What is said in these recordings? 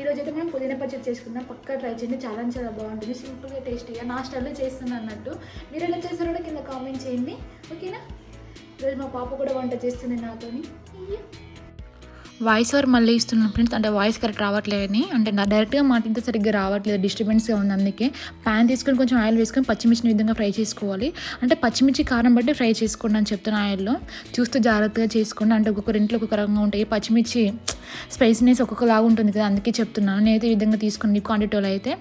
ఈరోజు అయితే మనం పుదీనా పచ్చడి చేసుకుందాం. పక్కా ట్రై చేయండి. చాలా చాలా బాగుంటుంది. సింపుల్గా టేస్టీగా నా స్టైల్లో చేస్తున్నాను అన్నట్టు. మీరు ఎలా చేస్తారో కూడా కింద కామెంట్ చేయండి. ఓకేనా ఈరోజు మా పాప కూడా వంట చేస్తుంది నాతోని. వాయిస్ ఓవర్ మళ్ళీ ఇస్తున్నాను ఫ్రెండ్స్ అంటే వాయిస్ కరెక్ట్ రావట్లేదని. అంటే నా డైరెక్ట్గా మాట్లాడితే సరిగ్గా రావట్లేదు డిస్టర్బెన్స్గా ఉంది అందుకే. ప్యాన్ తీసుకొని కొంచెం ఆయిల్ వేసుకొని పచ్చిమిర్చిని విధంగా ఫ్రై చేసుకోవాలి. అంటే పచ్చిమిర్చి కారం బట్టి ఫ్రై చేసుకోండి అని చెప్తాను ఆయిల్లో చూస్తూ జాగ్రత్తగా చేసుకోండి. అంటే ఒక్కొక్క ఇంట్లో ఒక్కొక్క రకంగా ఉంటాయి. పచ్చిమిర్చి స్పైసీనెస్ ఒక్కొక్కలాగా ఉంటుంది కదా అందుకే చెప్తున్నాను నేనైతే ఈ విధంగా తీసుకుని క్వాంటిటీలో అయితే.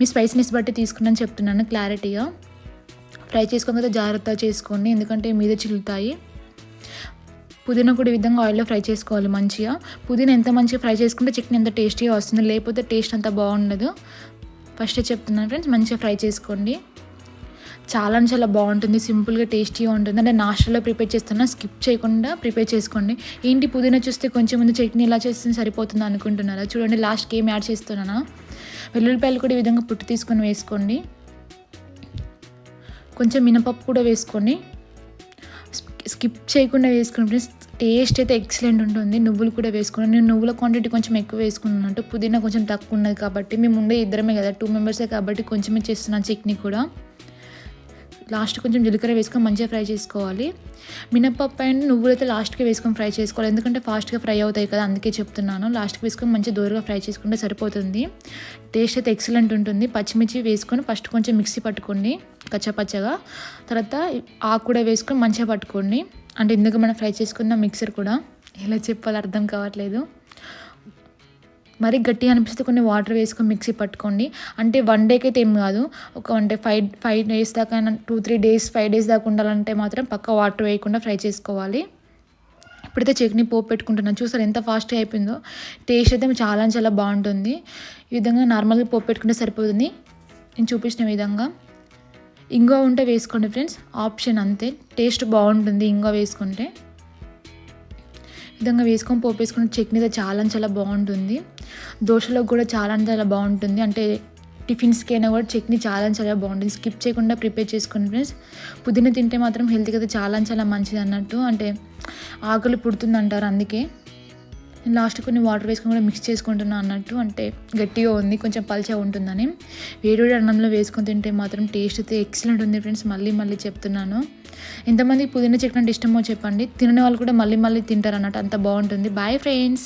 మీ స్పైసీనెస్ బట్టి తీసుకున్నాను చెప్తున్నాను క్లారిటీగా ఫ్రై చేసుకుని జాగ్రత్తగా చేసుకోండి. ఎందుకంటే మీద చిల్లుతాయి. పుదీనా కూడా ఈ విధంగా ఆయిల్లో ఫ్రై చేసుకోవాలి మంచిగా. పుదీనా ఎంత మంచిగా ఫ్రై చేసుకుంటే చికెన్ ఎంత టేస్టీగా వస్తుంది. లేకపోతే టేస్ట్ అంత బాగుండదు. ఫస్ట్ చెప్తున్నాను ఫ్రెండ్స్ మంచిగా ఫ్రై చేసుకోండి. చాలా అంటే చాలా బాగుంటుంది. సింపుల్గా టేస్టీగా ఉంటుంది. అంటే నాస్టల్లో ప్రిపేర్ చేస్తున్నా స్కిప్ చేయకుండా ప్రిపేర్ చేసుకోండి. ఏంటి పుదీనా చూస్తే కొంచెం ముందు చట్నీ ఇలా చేస్తే సరిపోతుంది అనుకుంటున్నారా? చూడండి లాస్ట్కి ఏం యాడ్ చేస్తున్నానా? వెల్లుల్లిపాయలు కూడా ఈ విధంగా పుట్టి తీసుకొని వేసుకోండి. కొంచెం మినపప్పు కూడా వేసుకోండి. స్కిప్ చేయకుండా వేసుకున్నప్పుడు ఫ్రెండ్స్ టేస్ట్ అయితే ఎక్సలెంట్ ఉంటుంది. నువ్వులు కూడా వేసుకున్నాను. నేను నువ్వుల క్వాంటిటీ కొంచెం ఎక్కువ వేసుకున్నాను. పుదీనా కొంచెం తక్కువ ఉన్నది కాబట్టి మేము ఉండే ఇద్దరమే కదా టూ మెంబర్సే కాబట్టి కొంచెమే చేస్తున్నాను చట్నీ కూడా. లాస్ట్ కొంచెం జీలకర్ర వేసుకొని మంచిగా ఫ్రై చేసుకోవాలి. మినపప్పు అండ్ నువ్వులు అయితే లాస్ట్కి వేసుకొని ఫ్రై చేసుకోవాలి. ఎందుకంటే ఫాస్ట్గా ఫ్రై అవుతాయి కదా అందుకే చెప్తున్నాను. లాస్ట్కి వేసుకొని మంచిగా దూరగా ఫ్రై చేసుకుంటే సరిపోతుంది. టేస్ట్ అయితే ఎక్సలెంట్ ఉంటుంది. పచ్చిమిర్చి వేసుకొని ఫస్ట్ కొంచెం మిక్సీ పట్టుకోండి. కచ్చపచ్చగా. తర్వాత ఆకు కూడా వేసుకొని మంచిగా పట్టుకోండి. అంటే ఇందుకు మనం ఫ్రై చేసుకున్న మిక్సర్ కూడా ఎలా చెప్పాలో అర్థం కావట్లేదు. మరీ గట్టిగా అనిపిస్తే కొన్ని వాటర్ వేసుకొని మిక్సీ పట్టుకోండి. అంటే వన్ డేకి అయితే ఏం కాదు. ఒక అంటే ఫైవ్ ఫైవ్ డేస్ దాకా two three days five days దాకా ఉండాలంటే మాత్రం పక్క వాటర్ వేయకుండా ఫ్రై చేసుకోవాలి. ఇప్పుడైతే చట్నీ పోపు పెట్టుకుంటున్నాను చూసారు ఎంత ఫాస్ట్గా అయిపోయిందో. టేస్ట్ అయితే చాలా చాలా బాగుంటుంది. ఈ విధంగా నార్మల్గా పోపు పెట్టుకుంటే సరిపోతుంది. నేను చూపించిన విధంగా. ఇంగో ఉంటే వేసుకోండి ఫ్రెండ్స్. ఆప్షన్ అంతే. టేస్ట్ బాగుంటుంది ఇంగో వేసుకుంటే. విధంగా వేసుకొని పోపు చట్నీ అయితే చాలా చాలా బాగుంటుంది. దోశలో కూడా చాలా అంటే చాలా బాగుంటుంది. అంటే టిఫిన్స్కి అయినా కూడా చట్నీ చాలా చాలా బాగుంటుంది. స్కిప్ చేయకుండా ప్రిపేర్ చేసుకోండి ఫ్రెండ్స్. పుదీనా తింటే మాత్రం హెల్త్కి అయితే చాలా చాలా మంచిది అన్నట్టు అంటే ఆకలి పుడుతుంది అంటారు అందుకే. నేను లాస్ట్ కొన్ని వాటర్ వేసుకొని కూడా మిక్స్ చేసుకుంటున్నాను అన్నట్టు అంటే గట్టిగా ఉంది కొంచెం పల్చగా ఉంటుందని. వేడి అన్నంలో వేసుకొని తింటే మాత్రం టేస్ట్ అయితే ఎక్సలెంట్ ఉంది ఫ్రెండ్స్ మళ్ళీ మళ్ళీ చెప్తున్నాను. ఎంతమంది పుదీనా చెట్టు అంటే ఇష్టమో చెప్పండి. తినని వాళ్ళు కూడా మళ్ళీ మళ్ళీ తింటారు అన్నట్టు అంత బాగుంటుంది. Bye friends